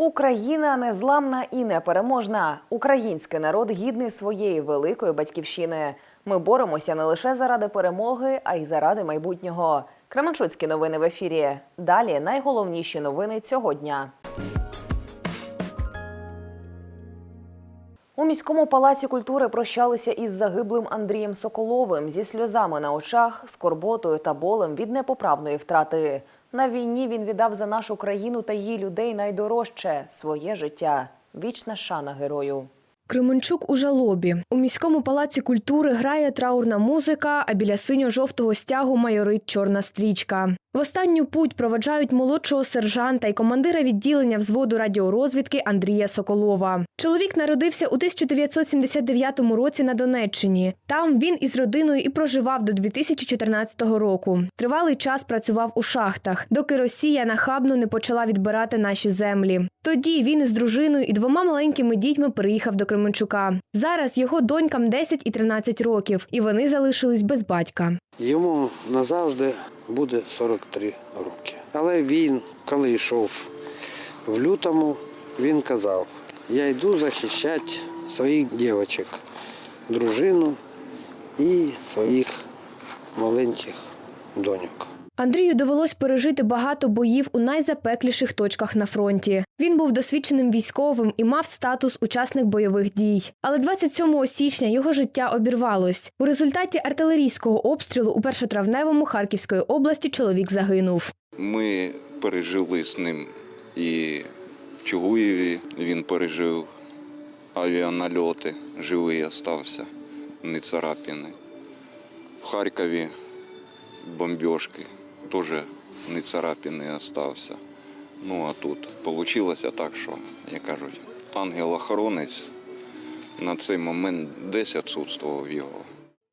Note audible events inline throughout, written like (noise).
Україна незламна і непереможна. Український народ гідний своєї великої батьківщини. Ми боремося не лише заради перемоги, а й заради майбутнього. Кременчуцькі новини в ефірі. Далі найголовніші новини цього дня. У міському палаці культури прощалися із загиблим Андрієм Соколовим зі сльозами на очах, скорботою та болем від непоправної втрати. На війні він віддав за нашу країну та її людей найдорожче своє життя. Вічна шана герою. Кременчук у жалобі. У міському палаці культури грає траурна музика, а біля синьо-жовтого стягу майорить чорна стрічка. В останню путь проведжають молодшого сержанта і командира відділення взводу радіорозвідки Андрія Соколова. Чоловік народився у 1979 році на Донеччині. Там він із родиною і проживав до 2014 року. Тривалий час працював у шахтах, доки Росія нахабно не почала відбирати наші землі. Тоді він із дружиною і двома маленькими дітьми переїхав до Кременчука. Зараз його донькам 10 і 13 років, і вони залишились без батька. Йому назавжди буде 43 роки. Але він, коли йшов в лютому, він казав: я йду захищати своїх дівчинок, дружину і своїх маленьких доньок. Андрію довелось пережити багато боїв у найзапекліших точках на фронті. Він був досвідченим військовим і мав статус учасник бойових дій. Але 27 січня його життя обірвалось. У результаті артилерійського обстрілу у першотравневому Харківської області чоловік загинув. Ми пережили з ним і в Чугуєві він пережив авіанальоти, живий остався, не царапини. В Харкові бомбіжки, теж не царапини остався. Ну а тут вийшло так, що, як кажуть, ангел-охоронець на цей момент десь відсутствував його.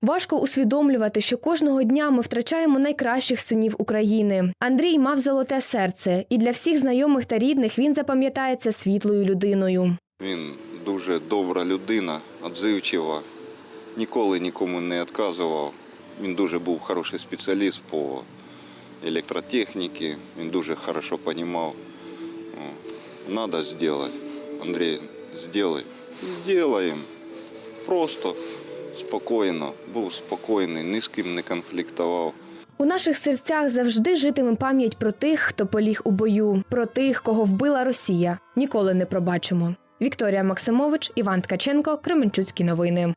Важко усвідомлювати, що кожного дня ми втрачаємо найкращих синів України. Андрій мав золоте серце, і для всіх знайомих та рідних він запам'ятається світлою людиною. Він дуже добра людина, відзивчива, ніколи нікому не відказував. Він дуже був хороший спеціаліст по електротехніці, він дуже хорошо розумів. Треба зробити. Андрій, зроби. Зробимо. Просто спокійно, був спокійний, ні з ким не конфліктував. У наших серцях завжди житиме пам'ять про тих, хто поліг у бою, про тих, кого вбила Росія. Ніколи не пробачимо. Вікторія Максимович, Іван Ткаченко, Кременчуцькі новини.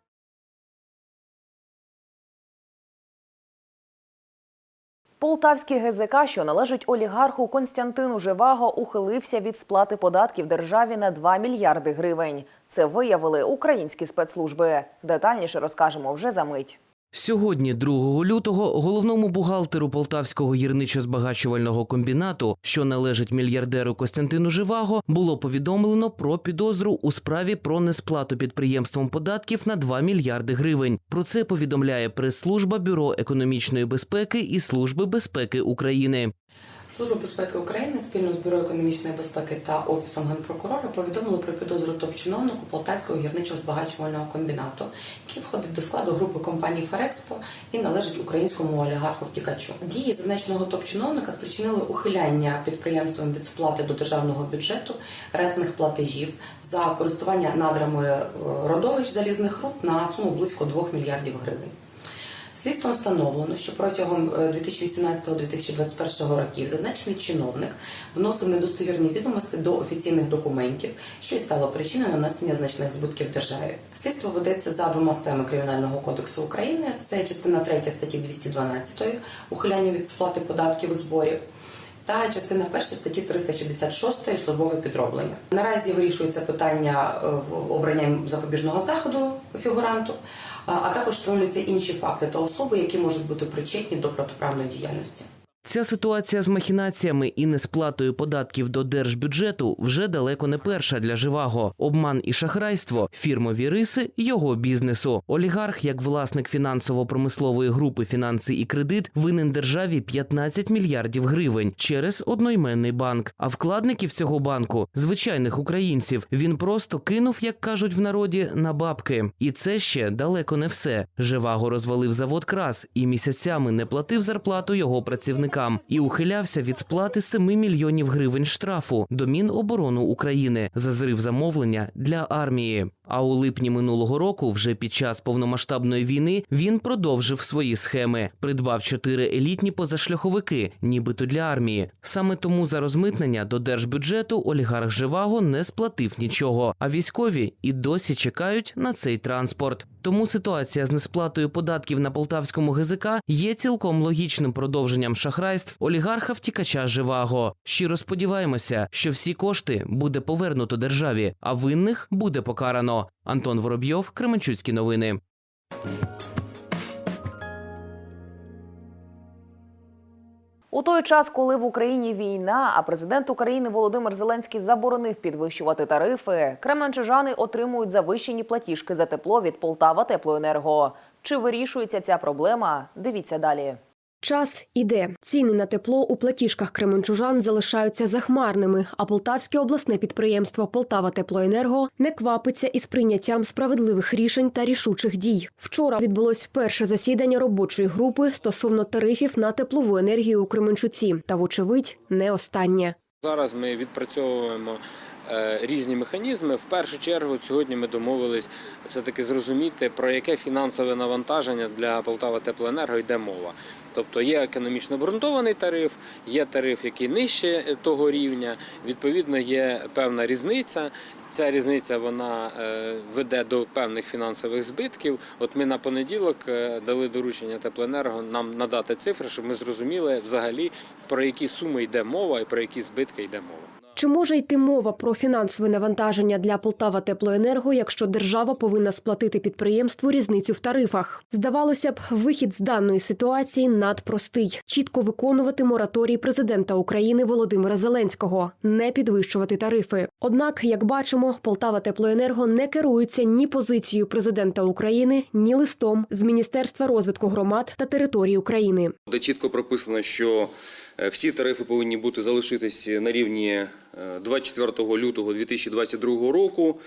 Полтавський ГЗК, що належить олігарху Константину Живаго, ухилився від сплати податків державі на 2 мільярди гривень. Це виявили українські спецслужби. Детальніше розкажемо вже за мить. Сьогодні, 2 лютого, головному бухгалтеру Полтавського гірничо-збагачувального комбінату, що належить мільярдеру Костянтину Живаго, було повідомлено про підозру у справі про несплату підприємством податків на 2 мільярди гривень. Про це повідомляє прес-служба Бюро економічної безпеки і Служби безпеки України. Служба безпеки України спільно з бюро економічної безпеки та офісом генпрокурора повідомили про підозру топ-чиновнику Полтавського гірничого збагачувального комбінату, який входить до складу групи компаній Ферекспо і належить українському олігарху втікачу. Дії зазначеного топ-чиновника спричинили ухиляння підприємствам від сплати до державного бюджету рентних платежів за користування надрами е, родовищ залізних руд на суму близько 2 мільярдів гривень. Слідством встановлено, що протягом е, 2018-2021 років зазначений чиновник вносив недостовірні відомості до офіційних документів, що й стало причиною нанесення значних збитків державі. Слідство ведеться за двома статтями Кримінального кодексу України. Це частина 3 статті 212 ухиляння від сплати податків і зборів. Та частина перша статті 366 службове підроблення. Наразі вирішується питання е, обрання запобіжного заходу фігуранту, а а також встановлюються інші факти та особи, які можуть бути причетні до протиправної діяльності. Ця ситуація з махінаціями і несплатою податків до держбюджету вже далеко не перша для живаго. Обман і шахрайство, фірмові риси його бізнесу. Олігарх, як власник фінансово-промислової групи фінанси і кредит, винен державі 15 мільярдів гривень через одноіменний банк. А вкладників цього банку, звичайних українців, він просто кинув, як кажуть в народі, на бабки. І це ще далеко не все. Живаго розвалив завод крас і місяцями не платив зарплату його працівникам. Працівникам і ухилявся від сплати 7 мільйонів гривень штрафу до Міноборони України за зрив замовлення для армії. А у липні минулого року, вже під час повномасштабної війни, він продовжив свої схеми. Придбав чотири елітні позашляховики, нібито для армії. Саме тому за розмитнення до держбюджету олігарх Живаго не сплатив нічого. А військові і досі чекають на цей транспорт. Тому ситуація з несплатою податків на полтавському ГЗК є цілком логічним продовженням шахрайств олігарха втікача Живаго. Щиро сподіваємося, що всі кошти буде повернуто державі, а винних буде покарано. Антон Воробйов, Кременчуцькі новини. У той час, коли в Україні війна, а президент України Володимир Зеленський заборонив підвищувати тарифи, кременчужани отримують завищені платіжки за тепло від Полтава Теплоенерго. Чи вирішується ця проблема? Дивіться далі. Час іде. Ціни на тепло у платіжках кременчужан залишаються захмарними, а полтавське обласне підприємство Полтава Теплоенерго не квапиться із прийняттям справедливих рішень та рішучих дій. Вчора відбулось вперше засідання робочої групи стосовно тарифів на теплову енергію у Кременчуці. Та, вочевидь, не останнє. Зараз ми відпрацьовуємо різні механізми. В першу чергу сьогодні ми домовились все-таки зрозуміти, про яке фінансове навантаження для Полтава Теплоенерго йде мова. Тобто є економічно обґрунтований тариф, є тариф, який нижче е, того рівня. Відповідно, є певна різниця. Ця різниця вона е, веде до певних фінансових збитків. От ми на понеділок е, дали доручення теплоенерго нам надати цифри, щоб ми зрозуміли взагалі про які суми йде мова і про які збитки йде мова. Чи може йти мова про фінансове навантаження для Полтава Теплоенерго, якщо держава повинна сплатити підприємству різницю в тарифах? Здавалося б, вихід з даної ситуації надпростий: чітко виконувати мораторій президента України Володимира Зеленського, не підвищувати тарифи. Однак, як бачимо, Полтава Теплоенерго не керується ні позицією президента України, ні листом з Міністерства розвитку громад та територій України. Де чітко прописано, що е, всі тарифи повинні бути залишитись на рівні 24 лютого 2022 року.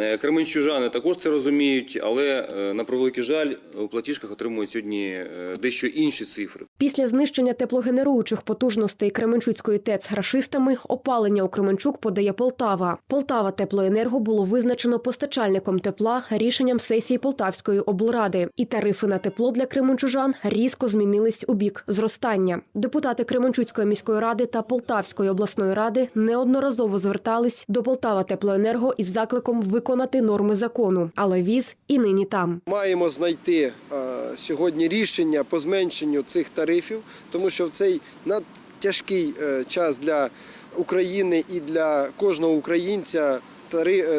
Е, Кременчужани також це розуміють, але е, на превеликий жаль у платіжках отримують сьогодні е, дещо інші цифри. Після знищення теплогенеруючих потужностей Кременчуцької ТЕЦ рашистами опалення у Кременчук подає Полтава. Полтава теплоенерго було визначено постачальником тепла рішенням сесії Полтавської облради. І тарифи на тепло для кременчужан різко змінились у бік зростання. Депутати Кременчуцької міської ради та Полтавської обласної ради неодноразово звертались до Полтава теплоенерго із закликом виконати норми закону, але віз і нині там. Маємо знайти е, сьогодні рішення по зменшенню цих тарифів, тому що в цей надтяжкий е, час для України і для кожного українця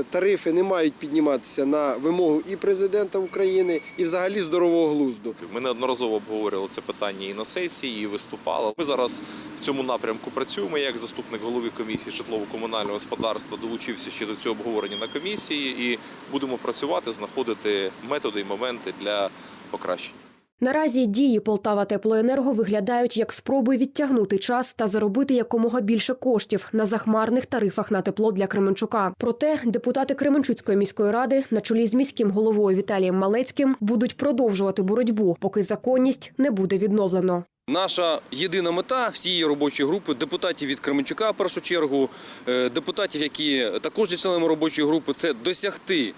тарифи не мають підніматися на вимогу і президента України, і взагалі здорового глузду. Ми неодноразово обговорювали це питання і на сесії, і виступали. Ми зараз в цьому напрямку працюємо. Як заступник голови комісії житлово-комунального господарства долучився ще до цього обговорення на комісії, і будемо працювати, знаходити методи і моменти для покращення. Наразі дії Полтава Теплоенерго виглядають як спроби відтягнути час та заробити якомога більше коштів на захмарних тарифах на тепло для Кременчука. Проте депутати Кременчуцької міської ради на чолі з міським головою Віталієм Малецьким будуть продовжувати боротьбу, поки законність не буде відновлено. Наша єдина мета всієї робочої групи депутатів від Кременчука, в першу чергу, е, депутатів, які також є членами робочої групи, це досягти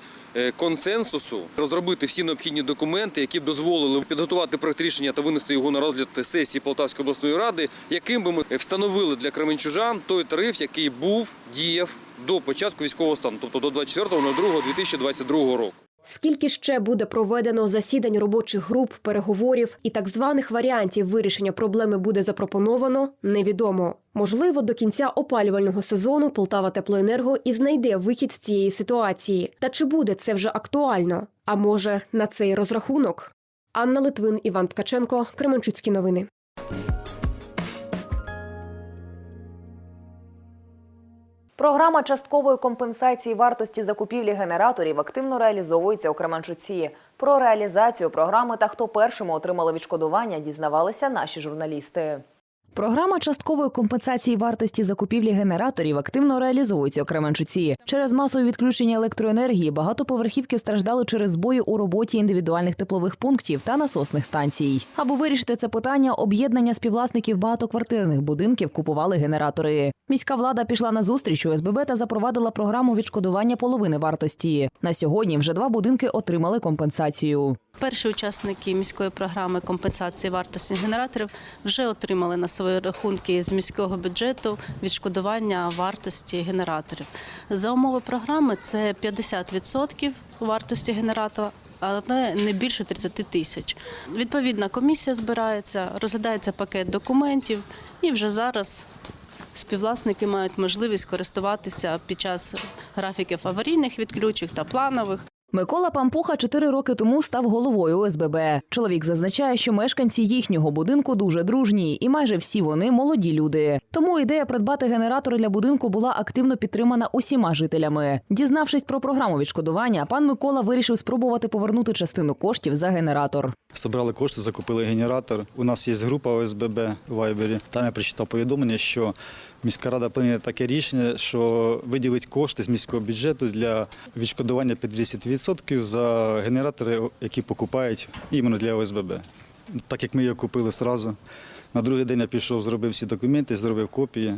консенсусу, розробити всі необхідні документи, які б дозволили підготувати проект рішення та винести його на розгляд сесії Полтавської обласної ради, яким би ми встановили для кременчужан той тариф, який був діяв до початку військового стану, тобто до 24.02.2022 року. Скільки ще буде проведено засідань робочих груп, переговорів і так званих варіантів вирішення проблеми буде запропоновано, невідомо. Можливо, до кінця опалювального сезону Полтава Теплоенерго і знайде вихід з цієї ситуації. Та чи буде це вже актуально? А може, на цей розрахунок? Анна Литвин, Іван Ткаченко, Кременчуцькі новини. Програма часткової компенсації вартості закупівлі генераторів активно реалізовується у Кременчуці. Про реалізацію програми та хто першими отримали відшкодування, дізнавалися наші журналісти. Програма часткової компенсації вартості закупівлі генераторів активно реалізовується у Кременчуці. Через масові відключення електроенергії багатоповерхівки страждали через збої у роботі індивідуальних теплових пунктів та насосних станцій. Аби вирішити це питання, об'єднання співвласників багатоквартирних будинків купували генератори. Міська влада пішла на зустріч ОСББ та запровадила програму відшкодування половини вартості. На сьогодні вже два будинки отримали компенсацію. Перші учасники міської програми компенсації вартості генераторів вже отримали на свої рахунки з міського бюджету відшкодування вартості генераторів. За умови програми це 50% вартості генератора. Але не більше 30 тисяч. Відповідна комісія збирається, розглядається пакет документів, і вже зараз співвласники мають можливість користуватися під час графіків аварійних відключень та планових. Микола Пампуха чотири роки тому став головою ОСББ. Чоловік зазначає, що мешканці їхнього будинку дуже дружні, і майже всі вони молоді люди. Тому ідея придбати генератори для будинку була активно підтримана усіма жителями. Дізнавшись про програму відшкодування, пан Микола вирішив спробувати повернути частину коштів за генератор. Собрали кошти, закупили генератор. У нас є група ОСББ в Вайбері. Там я прочитав повідомлення, що міська рада прийняла таке рішення, що виділить кошти з міського бюджету для відшкодування під 10% за генератори, які покупають іменно для ОСББ. Так як ми його купили одразу. На другий день я пішов, зробив всі документи, зробив копії.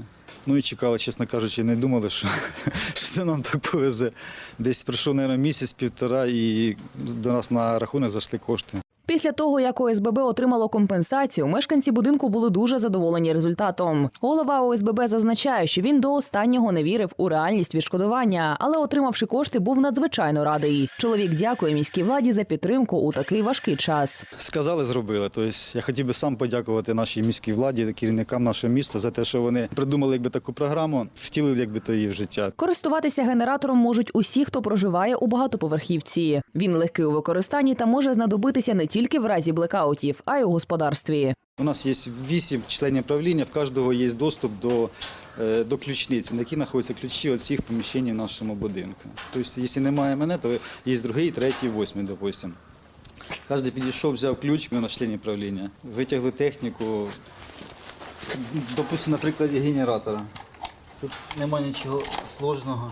Ну і чекали, чесно кажучи, не думали, що, (laughs) що нам так повезе. Десь пройшов, мабуть, місяць-півтора, і до нас на рахунок зайшли кошти. Після того, як ОСББ отримало компенсацію, мешканці будинку були дуже задоволені результатом. Голова ОСББ зазначає, що він до останнього не вірив у реальність відшкодування, але, отримавши кошти, був надзвичайно радий. Чоловік дякує міській владі за підтримку у такий важкий час. Сказали, зробили. Тобто я хотів би сам подякувати нашій міській владі, керівникам нашого міста за те, що вони придумали якби таку програму, втілили якби то її в життя. Користуватися генератором можуть усі, хто проживає у багатоповерхівці. Він легкий у використанні та може знадобитися не тільки в разі блекаутів, а й у господарстві. У нас є вісім членів правління, в кожного є доступ до, е, до ключниці, на якій знаходяться ключі від всіх поміщень в нашому будинку. Тобто, якщо немає мене, то є другий, третій, восьмий, допустимо. Кожен підійшов, взяв ключ, ми на члені правління, витягли техніку, допустимо, на генератора. Тут немає нічого сложного.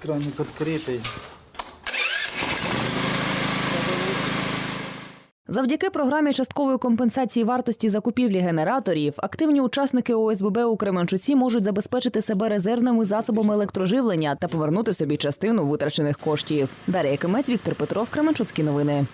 Екранник відкритий. Завдяки програмі часткової компенсації вартості закупівлі генераторів активні учасники ОСББ у Кременчуці можуть забезпечити себе резервними засобами електроживлення та повернути собі частину витрачених коштів. Дар'я Кимець, Віктор Петров, Кременчуцькі новини.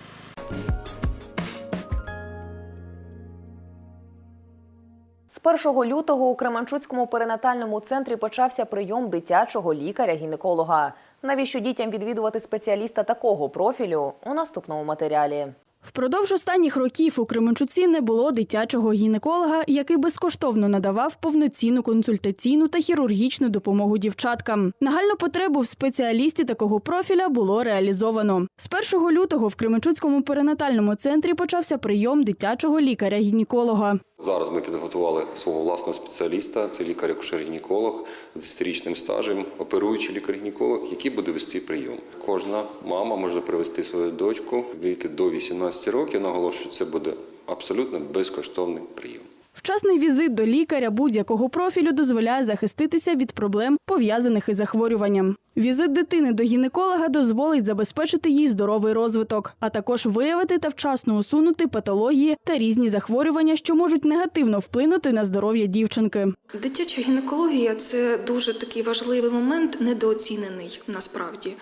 З 1 лютого у Кременчуцькому перинатальному центрі почався прийом дитячого лікаря-гінеколога. Навіщо дітям відвідувати спеціаліста такого профілю у наступному матеріалі? Впродовж останніх років у Кременчуці не було дитячого гінеколога, який безкоштовно надавав повноцінну консультаційну та хірургічну допомогу дівчаткам. Нагальну потребу в спеціалісті такого профіля було реалізовано. З 1 лютого в Кременчуцькому перинатальному центрі почався прийом дитячого лікаря-гінеколога. Зараз ми підготували свого власного спеціаліста, це лікар-акушер-гінеколог з 10-річним стажем, оперуючий лікар-гінеколог, який буде вести прийом. Кожна мама може привести свою дочку віки до 18 років. Наголошую, це буде абсолютно безкоштовний прийом. Вчасний візит до лікаря будь-якого профілю дозволяє захиститися від проблем, пов'язаних із захворюванням. Візит дитини до гінеколога дозволить забезпечити їй здоровий розвиток, а також виявити та вчасно усунути патології та різні захворювання, що можуть негативно вплинути на здоров'я дівчинки. Дитяча гінекологія це дуже такий важливий момент, недооцінений насправді.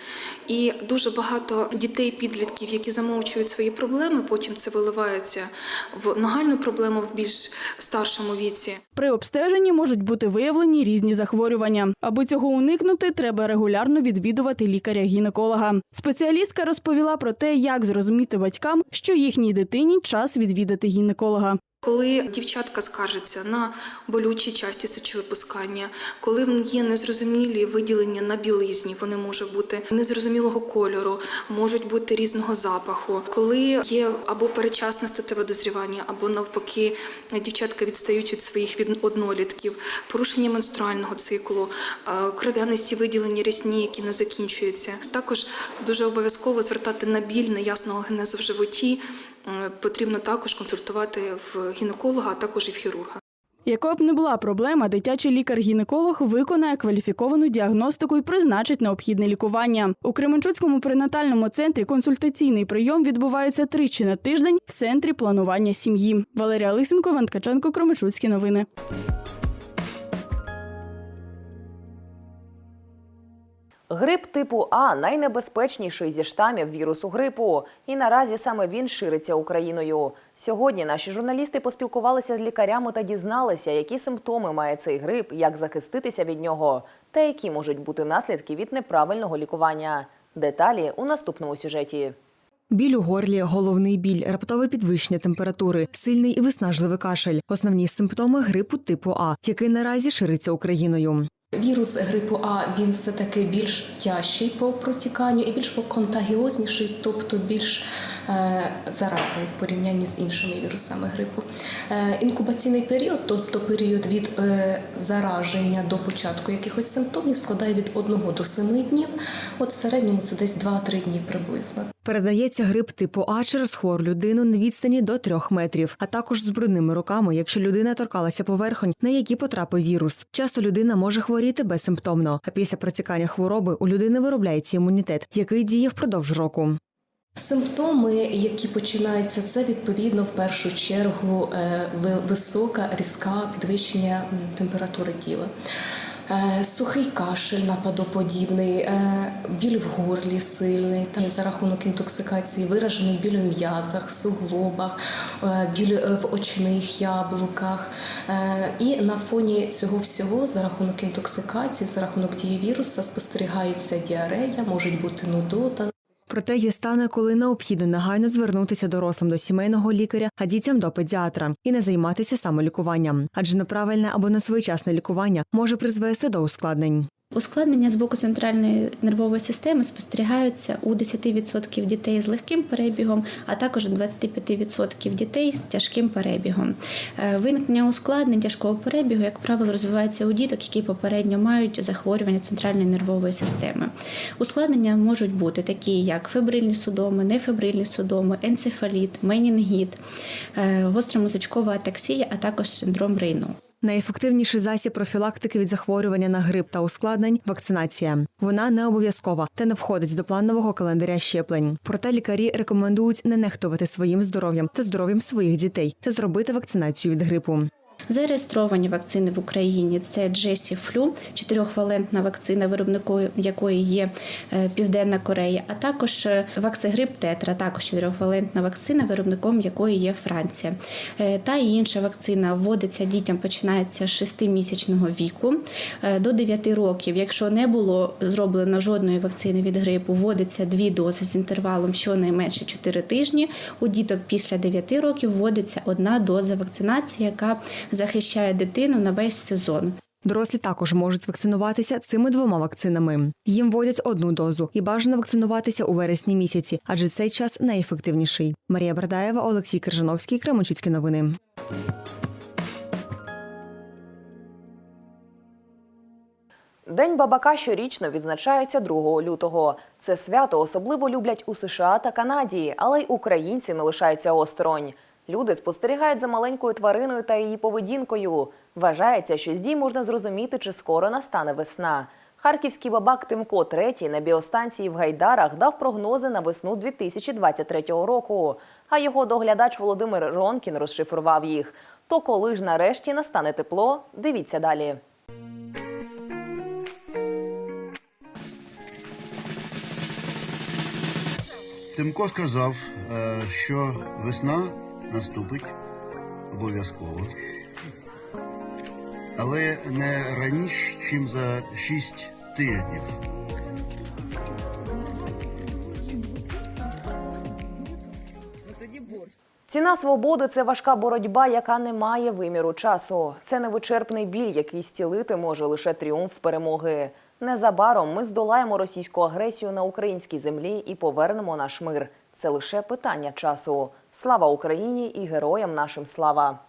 І дуже багато дітей, підлітків, які замовчують свої проблеми, потім це виливається в нагальну проблему в більш старшому віці. При обстеженні можуть бути виявлені різні захворювання. Аби цього уникнути, треба регулярно відвідувати лікаря-гінеколога. Спеціалістка розповіла про те, як зрозуміти батькам, що їхній дитині час відвідати гінеколога. Коли дівчатка скаржиться на болючі часті сечовипускання, коли є незрозумілі виділення на білизні, вони можуть бути незрозумілого кольору, можуть бути різного запаху, коли є або перечасне статеве дозрівання, або навпаки, дівчатка відстають від своїх від- однолітків, порушення менструального циклу, е, кров'янисті виділення рісні, які не закінчуються. Також дуже обов'язково звертати на біль неясного генезу в животі, потрібно також консультувати в гінеколога, а також і в хірурга. Яка б не була проблема, дитячий лікар-гінеколог виконає кваліфіковану діагностику і призначить необхідне лікування. У Кременчуцькому перинатальному центрі консультаційний прийом відбувається тричі на тиждень в центрі планування сім'ї. Валерія Лисенко, Ванткаченко, Кременчуцькі новини. Грип типу А найнебезпечніший зі штамів вірусу грипу, і наразі саме він шириться Україною. Сьогодні наші журналісти поспілкувалися з лікарями та дізналися, які симптоми має цей грип, як захиститися від нього, та які можуть бути наслідки від неправильного лікування. Деталі у наступному сюжеті. Біль у горлі, головний біль, раптове підвищення температури, сильний і виснажливий кашель – основні симптоми грипу типу А, який наразі шириться Україною. Вірус грипу А він все таки більш тяжчий по протіканню і більш контагіозніший, тобто більш заразний в порівнянні з іншими вірусами грипу. Е, інкубаційний період, тобто період від е, зараження до початку якихось симптомів, складає від 1 до 7 днів. От в середньому це десь 2-3 дні приблизно. Передається грип типу А через хвору людину на відстані до трьох метрів, а також з брудними руками, якщо людина торкалася поверхонь, на які потрапив вірус. Часто людина може хворіти безсимптомно, а після протікання хвороби у людини виробляється імунітет, який діє впродовж року. Симптоми, які починаються, це відповідно в першу чергу е, висока різка підвищення температури тіла. Е, Сухий кашель нападоподібний, е, біль в горлі сильний, та за рахунок інтоксикації виражений біль у м'язах, суглобах, біль в очних яблуках. І на фоні цього всього, за рахунок інтоксикації, за рахунок дії віруса, спостерігається діарея, можуть бути нудота, Проте є стане, коли необхідно негайно звернутися дорослим до сімейного лікаря, а дітям до педіатра і не займатися самолікуванням, адже неправильне або несвоєчасне лікування може призвести до ускладнень. Ускладнення з боку центральної нервової системи спостерігаються у 10% дітей з легким перебігом, а також у 25% дітей з тяжким перебігом. Е, Виникнення ускладнень тяжкого перебігу, як правило, розвивається у діток, які попередньо мають захворювання центральної нервової системи. Ускладнення можуть бути такі, як фебрильні судоми, нефебрильні судоми, енцефаліт, менінгіт, е, гостра мозочкова атаксія, а також синдром Рейну. Найефективніший засіб профілактики від захворювання на грип та ускладнень вакцинація. Вона не обов'язкова та не входить до планового календаря щеплень. Проте лікарі рекомендують не нехтувати своїм здоров'ям та здоров'ям своїх дітей та зробити вакцинацію від грипу. Зареєстровані вакцини в Україні це Джесі Флю, чотирьохвалентна вакцина, виробником якої є е, Південна Корея, а також е, Ваксигрип Тетра, також чотирьохвалентна вакцина, виробником якої є Франція. Е, Та інша вакцина вводиться дітям, починається з 6-місячного віку до 9 років. Якщо не було зроблено жодної вакцини від грипу, вводиться дві дози з інтервалом щонайменше 4 тижні. У діток після 9 років вводиться одна доза вакцинації, яка захищає дитину на весь сезон. Дорослі також можуть вакцинуватися цими двома вакцинами. Їм вводять одну дозу і бажано вакцинуватися у вересні місяці, адже цей час найефективніший. Марія Бардаєва, Олексій Крижановський, Кременчуцькі новини. День бабака щорічно відзначається 2 лютого. Це свято особливо люблять у США та Канаді, але й українці не лишаються осторонь. Люди спостерігають за маленькою твариною та її поведінкою. Вважається, що з дій можна зрозуміти, чи скоро настане весна. Харківський бабак Тимко III на біостанції в Гайдарах дав прогнози на весну 2023 року. А його доглядач Володимир Ронкін розшифрував їх. То коли ж нарешті настане тепло, дивіться далі. Тимко сказав, е, що весна наступить обов'язково, але не раніше, ніж за 6 тижнів. Ціна свободи це важка боротьба, яка не має виміру часу. Це невичерпний біль, який стілити може лише тріумф перемоги. Незабаром ми здолаємо російську агресію на українській землі і повернемо наш мир. Це лише питання часу. Слава Україні і героям нашим слава!